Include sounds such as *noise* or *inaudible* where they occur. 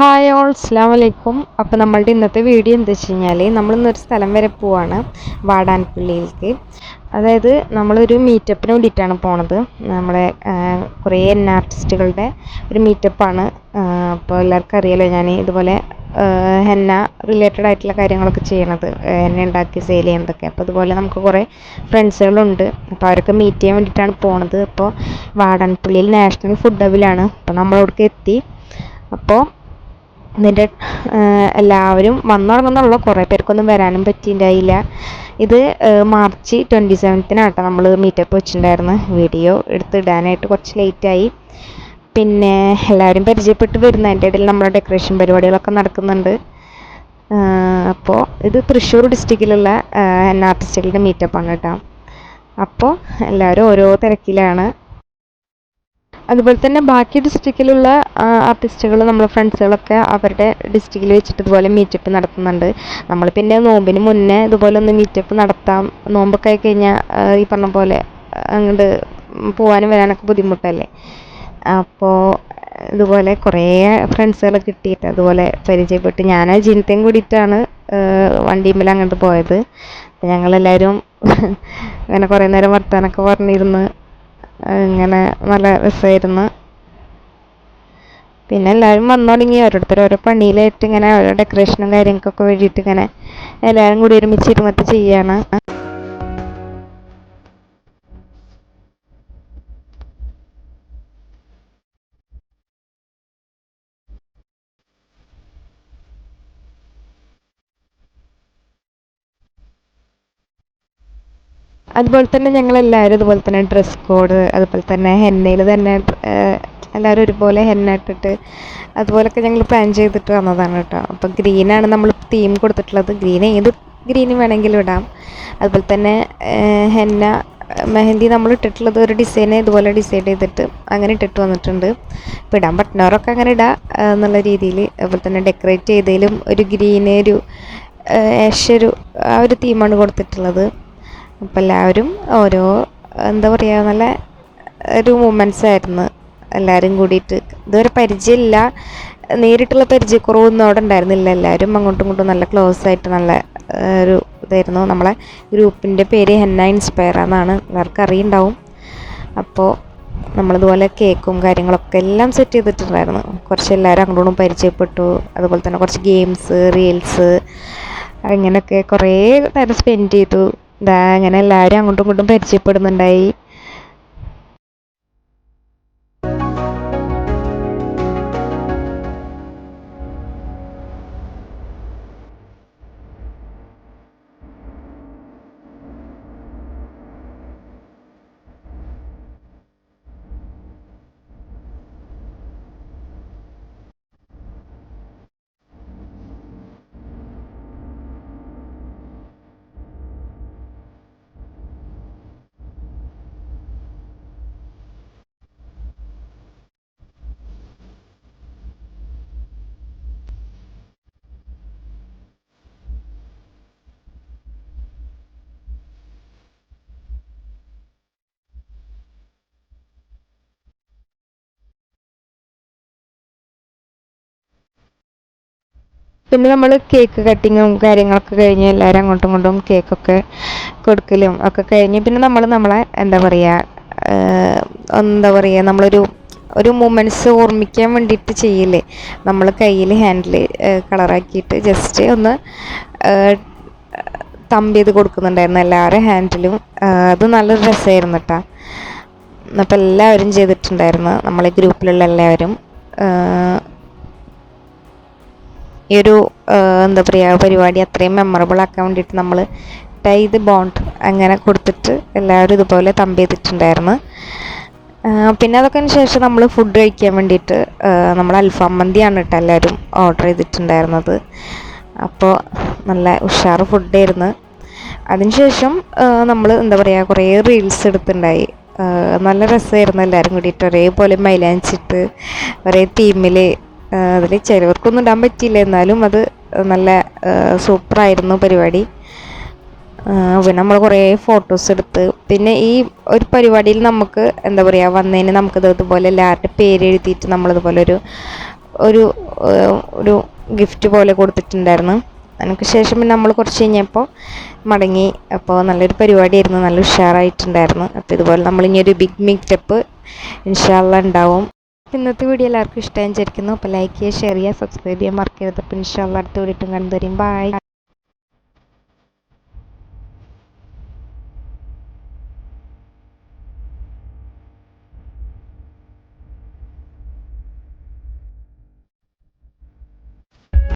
Hi all അസ്സാം വലൈക്കും അപ്പോൾ നമ്മളുടെ ഇന്നത്തെ വീഡിയോ എന്താ വെച്ച് കഴിഞ്ഞാൽ നമ്മളിന്നൊരു സ്ഥലം വരെ പോവാണ് വാടാൻപള്ളിയിലേക്ക്. അതായത് നമ്മളൊരു മീറ്റപ്പിന് വേണ്ടിയിട്ടാണ് പോണത്. നമ്മുടെ ആ, കുറേ എൻ ആർട്ടിസ്റ്റുകളുടെ ഒരു മീറ്റപ്പാണ് അപ്പോൾ എല്ലാവർക്കും അറിയാലോ ഞാൻ ഇതുപോലെ ഹെന്ന റിലേറ്റഡ് ആയിട്ടുള്ള കാര്യങ്ങളൊക്കെ ചെയ്യണത്. ഹെന്ന ഉണ്ടാക്കി സെയിൽ ചെയ്യുന്നതൊക്കെ. അപ്പോൾ അതുപോലെ നമുക്ക് കുറേ ഫ്രണ്ട്സുകളുണ്ട് അപ്പോൾ അവരൊക്കെ മീറ്റ് ചെയ്യാൻ വേണ്ടിയിട്ടാണ് പോണത്. അപ്പോൾ വാടാൻപള്ളിയിൽ നാഷണൽ ഫുഡ് ഹബിലാണ് അപ്പോൾ നമ്മളവിടേക്ക് എത്തി. അപ്പോൾ ഇതിന്റെ എല്ലാവരും വന്നുടങ്ങുന്നുള്ള. കുറേ പേർക്കൊന്നും വരാനും പറ്റിയിട്ടുണ്ടായില്ല ഇത് മാർച്ച് ട്വന്റി സെവൻത്തിനാട്ടോ നമ്മൾ മീറ്റപ്പ് വെച്ചിട്ടുണ്ടായിരുന്നു. വീഡിയോ എടുത്തിടാനായിട്ട് കുറച്ച് ലേറ്റായി പിന്നെ എല്ലാവരും പരിചയപ്പെട്ട് വരുന്ന അതിന്റെ ഇടയിൽ നമ്മുടെ ഡെക്കറേഷൻ പരിപാടികളൊക്കെ നടക്കുന്നുണ്ട്. അപ്പോൾ ഇത് തൃശ്ശൂർ ഡിസ്ട്രിക്റ്റിലുള്ള എൻ ആർട്ടിസ്റ്റുകളുടെ മീറ്റപ്പാണ് കേട്ടോ. അപ്പോൾ എല്ലാവരും ഓരോ തിരക്കിലാണ്. അതുപോലെ തന്നെ ബാക്കി ഡിസ്ട്രിക്റ്റിലുള്ള ആർട്ടിസ്റ്റുകൾ നമ്മളെ ഫ്രണ്ട്സുകളൊക്കെ അവരുടെ ഡിസ്ട്രിക്റ്റിൽ വെച്ചിട്ട് ഇതുപോലെ മീറ്റപ്പ് നടത്തുന്നുണ്ട്. നമ്മൾ പിന്നെ നോമ്പിന് മുന്നേ ഇതുപോലെ ഒന്ന് മീറ്റപ്പ് നടത്താം. നോമ്പൊക്കെ ആയി കഴിഞ്ഞാൽ ഈ പറഞ്ഞ പോലെ അങ്ങോട്ട് പോകാനും വരാനൊക്കെ ബുദ്ധിമുട്ടല്ലേ? അപ്പോൾ ഇതുപോലെ കുറേ ഫ്രണ്ട്സുകൾ കിട്ടിയിട്ട് അതുപോലെ പരിചയപ്പെട്ട് ഞാൻ ജിനത്തെയും കൂടിയിട്ടാണ് വണ്ടിയുമ്മൽ അങ്ങോട്ട് പോയത്. ഞങ്ങളെല്ലാവരും അങ്ങനെ *laughs* കുറേ നേരം വർത്താനൊക്കെ പറഞ്ഞിരുന്ന്. ഇങ്ങനെ നല്ല രസമായിരുന്നു. പിന്നെ എല്ലാവരും വന്നു തുടങ്ങി ഓരോരുത്തർ ഓരോ പണിയിലായിട്ട് ഇങ്ങനെ ഓരോ ഡെക്കറേഷനും കാര്യങ്ങൾക്കൊക്കെ വേണ്ടിയിട്ട് ഇങ്ങനെ എല്ലാവരും കൂടി ഒരുമിച്ച് ഇരുന്നിട്ട് ചെയ്യാണ്. അതുപോലെ തന്നെ ഞങ്ങൾ എല്ലാവരും ഇതുപോലെ തന്നെ ഡ്രസ് കോഡ് അതുപോലെ തന്നെ ഹെന്നയിൽ തന്നെ എല്ലാവരും ഒരുപോലെ ഹെന്ന ഇട്ടിട്ട് അതുപോലൊക്കെ ഞങ്ങൾ പ്ലാൻ ചെയ്തിട്ട് വന്നതാണ് കേട്ടോ. അപ്പോൾ ഗ്രീനാണ് നമ്മൾ തീം കൊടുത്തിട്ടുള്ളത്. ഗ്രീൻ ഏത് ഗ്രീൻ വേണമെങ്കിലും ഇടാം. അതുപോലെ തന്നെ ഹെന്ന മെഹന്തി നമ്മൾ ഇട്ടിട്ടുള്ളത് ഒരു ഡിസൈൻ ഇതുപോലെ ഡിസൈഡ് ചെയ്തിട്ട് അങ്ങനെ ഇട്ടിട്ട് വന്നിട്ടുണ്ട്. ഇപ്പോൾ ഇടാൻ പറ്റുന്നവരൊക്കെ അങ്ങനെ ഇടാം എന്നുള്ള രീതിയിൽ. അതുപോലെ തന്നെ ഡെക്കറേറ്റ് ചെയ്തതിലും ഒരു ഗ്രീന് ഒരു ആഷ് ഒരു ആ ഒരു തീമാണ് കൊടുത്തിട്ടുള്ളത്. അപ്പോൾ എല്ലാവരും ഓരോ എന്താ പറയുക നല്ല ഒരു മൂമെന്റ്സ് ആയിരുന്നു. എല്ലാവരും കൂടിയിട്ട്. ഇതുവരെ പരിചയമില്ല. നേരിട്ടുള്ള പരിചയക്കുറവൊന്നും അവിടെ ഉണ്ടായിരുന്നില്ല. എല്ലാവരും അങ്ങോട്ടും ഇങ്ങോട്ടും നല്ല ക്ലോസ് ആയിട്ട് നല്ല ഒരു ഇതായിരുന്നു. നമ്മളെ ഗ്രൂപ്പിന്റെ പേര് ഹെന്ന ഇൻസ്പയർ എന്നാണ് എല്ലാവർക്കും അറിയുണ്ടാവും. അപ്പോൾ നമ്മളിതുപോലെ കേക്കും കാര്യങ്ങളൊക്കെ എല്ലാം സെറ്റ് ചെയ്തിട്ടുണ്ടായിരുന്നു. കുറച്ച് എല്ലാവരും അങ്ങോട്ടും പരിചയപ്പെട്ടു. അതുപോലെ തന്നെ കുറച്ച് ഗെയിംസ് റീൽസ് അങ്ങനെയൊക്കെ കുറേ നേരം സ്പെൻഡ് ചെയ്തു. ഇതാ അങ്ങനെ എല്ലാവരും അങ്ങോട്ടും ഇങ്ങോട്ടും പരിചയപ്പെടുന്നുണ്ടായി. പിന്നെ നമ്മൾ കേക്ക് കട്ടിങ്ങും കാര്യങ്ങളൊക്കെ കഴിഞ്ഞ് എല്ലാവരും അങ്ങോട്ടും ഇങ്ങോട്ടും കേക്കൊക്കെ കൊടുക്കലും ഒക്കെ കഴിഞ്ഞ് പിന്നെ നമ്മൾ നമ്മളെ എന്താ പറയുക എന്താ പറയുക നമ്മളൊരു ഒരു മൂമെന്റ്സ് ഓർമ്മിക്കാൻ വേണ്ടിയിട്ട് ചെയ്യില്ലേ നമ്മൾ കയ്യിൽ ഹാൻഡിൽ കളറാക്കിയിട്ട് ജസ്റ്റ് ഒന്ന് തമ്പ് ചെയ്ത് കൊടുക്കുന്നുണ്ടായിരുന്നു എല്ലാവരുടെ ഹാൻഡിലും അത് നല്ലൊരു രസമായിരുന്നു കേട്ടോ. അപ്പോൾ എല്ലാവരും ചെയ്തിട്ടുണ്ടായിരുന്നു. നമ്മളെ ഗ്രൂപ്പിലുള്ള എല്ലാവരും. ഈ ഒരു എന്താ പറയുക പരിപാടി അത്രയും മെമ്മറബിൾ ആക്കാൻ വേണ്ടിയിട്ട് നമ്മൾ ടൈ ദ ബോണ്ട് അങ്ങനെ കൊടുത്തിട്ട് എല്ലാവരും ഇതുപോലെ തമ്പ് ചെയ്തിട്ടുണ്ടായിരുന്നു. പിന്നെ അതൊക്കെ ശേഷം നമ്മൾ ഫുഡ് കഴിക്കാൻ വേണ്ടിയിട്ട് നമ്മൾ അൽഫാം മന്തിയാണ് കേട്ടോ എല്ലാവരും ഓർഡർ ചെയ്തിട്ടുണ്ടായിരുന്നത്. അപ്പോൾ നല്ല ഉഷാറ് ഫുഡായിരുന്നു അതിനുശേഷം നമ്മൾ എന്താ പറയുക കുറേ റീൽസ് എടുത്തിട്ടുണ്ടായി. നല്ല രസമായിരുന്നു എല്ലാവരും കൂടിയിട്ട്. ഒരേപോലെ മൈലാഞ്ചിട്ട് ഒരേ തീമിൽ അതിൽ ചിലവർക്കൊന്നും ഇടാൻ പറ്റിയില്ല. എന്നാലും അത് നല്ല സൂപ്പറായിരുന്നു പരിപാടി. പിന്നെ നമ്മൾ കുറേ ഫോട്ടോസ് എടുത്ത്. പിന്നെ ഈ ഒരു പരിപാടിയിൽ നമുക്ക് എന്താ പറയുക വന്നതിന് നമുക്കിത് ഇതുപോലെ എല്ലാവരുടെ പേര് എഴുതിയിട്ട് നമ്മളിതുപോലെ ഒരു ഒരു ഒരു ഗിഫ്റ്റ് പോലെ കൊടുത്തിട്ടുണ്ടായിരുന്നു. അതിനൊക്കെ ശേഷം പിന്നെ നമ്മൾ കുറച്ച് കഴിഞ്ഞപ്പോൾ മടങ്ങി. അപ്പോൾ നല്ലൊരു പരിപാടിയായിരുന്നു. നല്ല ഉഷാറായിട്ടുണ്ടായിരുന്നു. അപ്പോൾ ഇതുപോലെ നമ്മളിനി ഒരു ബിഗ് മീറ്റപ്പ് ഇൻഷാല്ല ഉണ്ടാവും. ഇന്നത്തെ വീഡിയോ എല്ലാവർക്കും ഇഷ്ടമായി വിചാരിക്കുന്നു. അപ്പോൾ ലൈക്ക് ചെയ്യുക ഷെയർ ചെയ്യുക സബ്സ്ക്രൈബ് ചെയ്യാൻ മറക്കരുത്. അപ്പോൾ ഇൻഷാല്ല അടുത്ത വീഡിയോ കണ്ടു തരും ബൈ